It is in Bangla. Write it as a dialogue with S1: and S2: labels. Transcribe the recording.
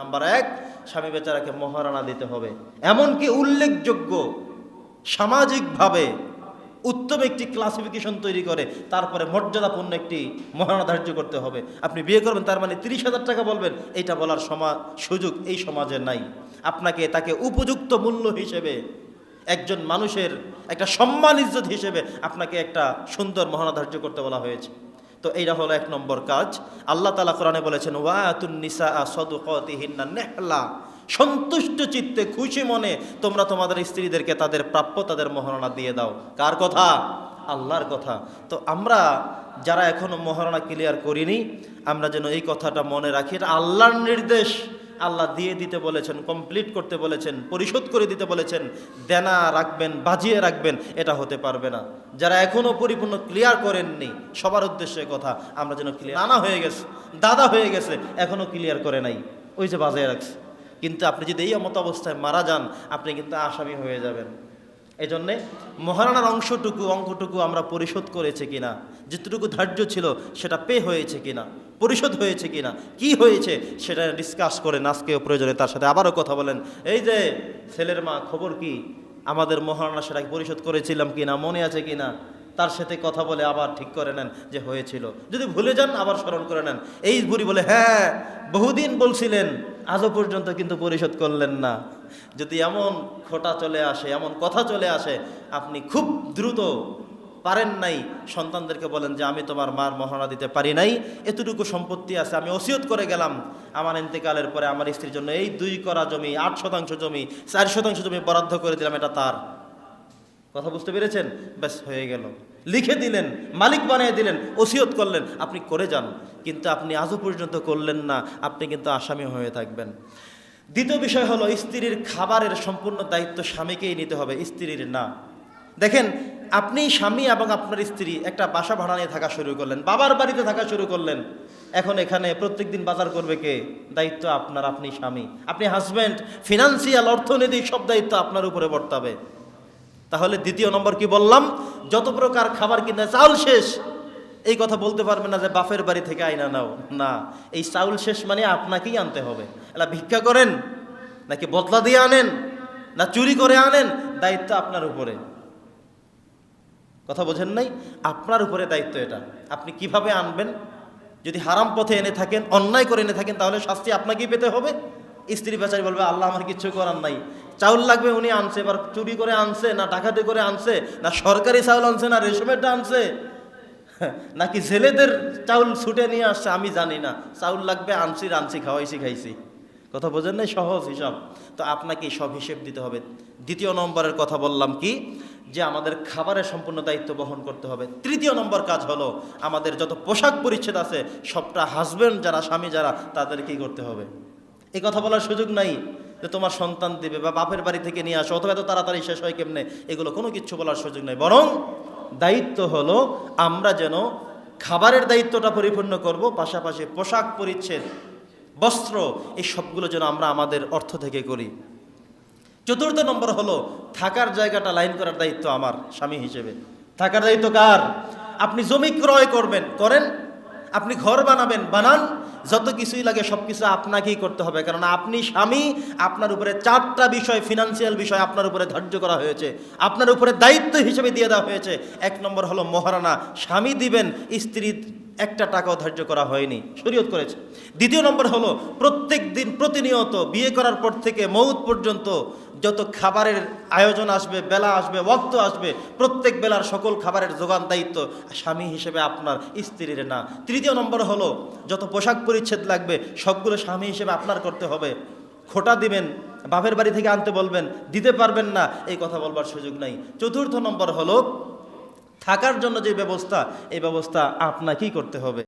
S1: নাম্বার এক, স্বামী বেচারাকে মহারানা দিতে হবে। এমনকি উল্লেখযোগ্য সামাজিকভাবে উত্তম একটি ক্লাসিফিকেশন তৈরি করে, তারপরে মর্যাদাপূর্ণ একটি মহারণা ধার্য করতে হবে। আপনি বিয়ে করবেন, তার মানে তিরিশ হাজার টাকা বলবেন, এটা বলার সমা, সুযোগ এই সমাজে নাই। আপনাকে তাকে উপযুক্ত মূল্য হিসেবে, একজন মানুষের একটা সম্মান ইজ্জত হিসেবে আপনাকে একটা সুন্দর মহারণা ধার্য করতে বলা হয়েছে। তো এইটা হলো এক নম্বর কাজ। আল্লাহ তালা কোরআনে বলেছেন ওয়াতুন্নিসা নিসা সদুকতিহিন্না নেহলা। সন্তুষ্ট চিত্তে, খুশি মনে তোমরা তোমাদের স্ত্রীদেরকে তাদের প্রাপ্য তাদের মহারণা দিয়ে দাও। কার কথা? আল্লাহর কথা। তো আমরা যারা এখনও মহারণা ক্লিয়ার করিনি, আমরা যেন এই কথাটা মনে রাখি, এটা আল্লাহর নির্দেশ। আল্লাহ দিয়ে দিতে বলেছেন কমপ্লিট করতে বলেছেন, পরিশোধ করে দিতে বলেছেন, দেনা রাখবেন, বাজিয়ে রাখবেন, এটা হতে পারবে না। যারা এখনও পরিপূর্ণ ক্লিয়ার করেননি, সবার উদ্দেশ্যে কথা, আমরা যেন ক্লিয়ার নানা হয়ে গেছে, দাদা হয়ে গেছে এখনও ক্লিয়ার করে নাই। ওই যে বাজিয়ে রাখছে। কিন্তু আপনি যদি এই মত অবস্থায় মারা যান, আপনি কিন্তু আসামি হয়ে যাবেন। এই জন্যে মহারানার অংশটুকু, অঙ্কটুকু আমরা পরিশোধ করেছে কিনা যেটুকু ধার্য ছিল সেটা পে হয়েছে কিনা, পরিশোধ হয়েছে কিনা, কি হয়েছে সেটা ডিসকাস করেন আজকেও প্রয়োজনে তার সাথে আবারও কথা বলেন। এই যে ছেলের মা, খবর কি? আমাদের মহারানা সেটাকে পরিশোধ করেছিলাম কিনা, মনে আছে কিনা? তার সাথে কথা বলে আবার ঠিক করে নেন যে হয়েছিল। যদি ভুলে যান, আবার স্মরণ করে নেন। এই বুড়ি বলে হ্যাঁ বহুদিন বলছিলেন আজও পর্যন্ত কিন্তু পরিশোধ করলেন না। যদি এমন খোটা চলে আসে, এমন কথা চলে আসে, আপনি খুব দ্রুত পারেন নাই। সন্তানদেরকে বলেন যে, আমি তোমার মার মহানা দিতে পারি নাই। এতটুকু সম্পত্তি আছে, আমি ওসিয়ত করে গেলাম। আমার ইন্তেকালের পরে আমার স্ত্রীর জন্য এই দুই করা জমি, আট শতাংশ জমি, চার শতাংশ জমি বরাদ্দ করে দিলাম, এটা তার। কথা বুঝতে পেরেছেন? ব্যাস, হয়ে গেল। লিখে দিলেন, মালিক বানিয়ে দিলেন, ওসিয়ত করলেন, আপনি করে যান। কিন্তু আপনি আজও পর্যন্ত করলেন না, আপনি কিন্তু আসামি হয়ে থাকবেন। দ্বিতীয় বিষয় হলো, স্ত্রীর খাবারের সম্পূর্ণ দায়িত্ব স্বামীকেই নিতে হবে, স্ত্রীর না। দেখেন, আপনি স্বামী এবং আপনার স্ত্রী একটা বাসা ভাড়া নিয়ে থাকা শুরু করলেন, বাবার বাড়িতে থাকা শুরু করলেন। এখন এখানে প্রত্যেকদিন বাজার করবে কে? দায়িত্ব আপনার, আপনি স্বামী। আপনি হাজব্যান্ড, ফিনান্সিয়াল অর্থনৈতিক সব দায়িত্ব আপনার উপরে বর্তাবে। তাহলে দ্বিতীয় নম্বর কি বললাম? যত প্রকার খাবার কিনে চাউল শেষ, এই কথা বলতে পারবে না যে বাপের বাড়ি থেকে আইনা নাও। না, এই চাউল শেষ মানে আপনাকেই আনতে হবে। এলা ভিক্ষা করেন, নাকি বদলা দিয়ে আনেন, না চুরি করে আনেন? দায়িত্ব আপনার উপরে। কথা বোঝেন নাই? আপনার উপরে দায়িত্ব এটা। আপনি কীভাবে আনবেন? যদি হারাম পথে এনে থাকেন, অন্যায় করে এনে থাকেন, তাহলে শাস্তি আপনাকেই পেতে হবে। স্ত্রী বেচারি বলবে, আল্লাহ আমার কিচ্ছু করার নাই। চাউল লাগবে উনি আনছে, এবার চুরি করে আনছে, না ডাকাতি করে আনছে, না সরকারি চাউল আনছে, না রেশমেরটা আনছে, নাকি ছেলেদের চাউল ছুটে নিয়ে আসছে, আমি জানি না। চাউল লাগবে, আনছি রানছি খাওয়াইছি, খাইছি। কথা বোঝেন নাই? সহজ হিসাব। তো আপনাকে সব হিসেব দিতে হবে। দ্বিতীয় নম্বরের কথা বললাম কি? যে আমাদের খাবারের সম্পূর্ণ দায়িত্ব বহন করতে হবে। তৃতীয় নম্বর কাজ হলো, আমাদের যত পোশাক পরিচ্ছেদ আছে, সবটা হাজবেন্ড যারা, স্বামী যারা, তাদেরকেই করতে হবে। এই কথা বলার সুযোগ নাই। যে তোমার সন্তান দেবে বা বাপের বাড়ি থেকে নিয়ে আসো, অথবা এত তাড়াতাড়ি শেষ হয় কেমনে? এগুলো কোনো কিছু বলার সুযোগ নেই। বরং দায়িত্ব হলো আমরা যেন খাবারের দায়িত্বটা পরিপূর্ণ করব, পাশাপাশি পোশাক পরিচ্ছেদ, বস্ত্র, এই সবগুলো যেন আমরা আমাদের অর্থ থেকে করি। চতুর্থ নম্বর হলো, থাকার জায়গাটা লাইন করার দায়িত্ব আমার, স্বামী হিসেবে। থাকার দায়িত্ব কার? আপনি জমি ক্রয় করবেন, করেন। আপনি ঘর বানাবেন, বানান। যত কিছুই লাগে সব কিছু আপনাকেই করতে হবে, কারণ আপনি স্বামী, আপনার উপরে চারটা বিষয় ফিনান্সিয়াল বিষয় আপনার উপরে ধার্য করা হয়েছে। আপনার উপরে দায়িত্ব হিসেবে দিয়ে দেওয়া হয়েছে। এক নম্বর হলো মহারানা, স্বামী দিবেন, স্ত্রী একটা টাকাও ধার্য করা হয়নি, শরীয়ত করেছে। দ্বিতীয় নম্বর হলো, প্রত্যেক দিন প্রতিনিয়ত বিয়ে করার পর থেকে মৌত পর্যন্ত যত খাবারের আয়োজন আসবে, বেলা আসবে ওক্ত আসবে, প্রত্যেক বেলার সকল খাবারের যোগান দায়িত্ব স্বামী হিসেবে আপনার স্ত্রীর না। তৃতীয় নম্বর হলো, যত পোশাক পরিচ্ছেদ লাগবে, সবগুলো স্বামী হিসেবে আপনার করতে হবে। খোটা দিবেন, বাপের বাড়ি থেকে আনতে বলবেন, দিতে পারবেন না, এই কথা বলবার সুযোগ নাই। চতুর্থ নম্বর হলো থাকার জন্য যে ব্যবস্থা এই ব্যবস্থা আপনাকেই করতে হবে।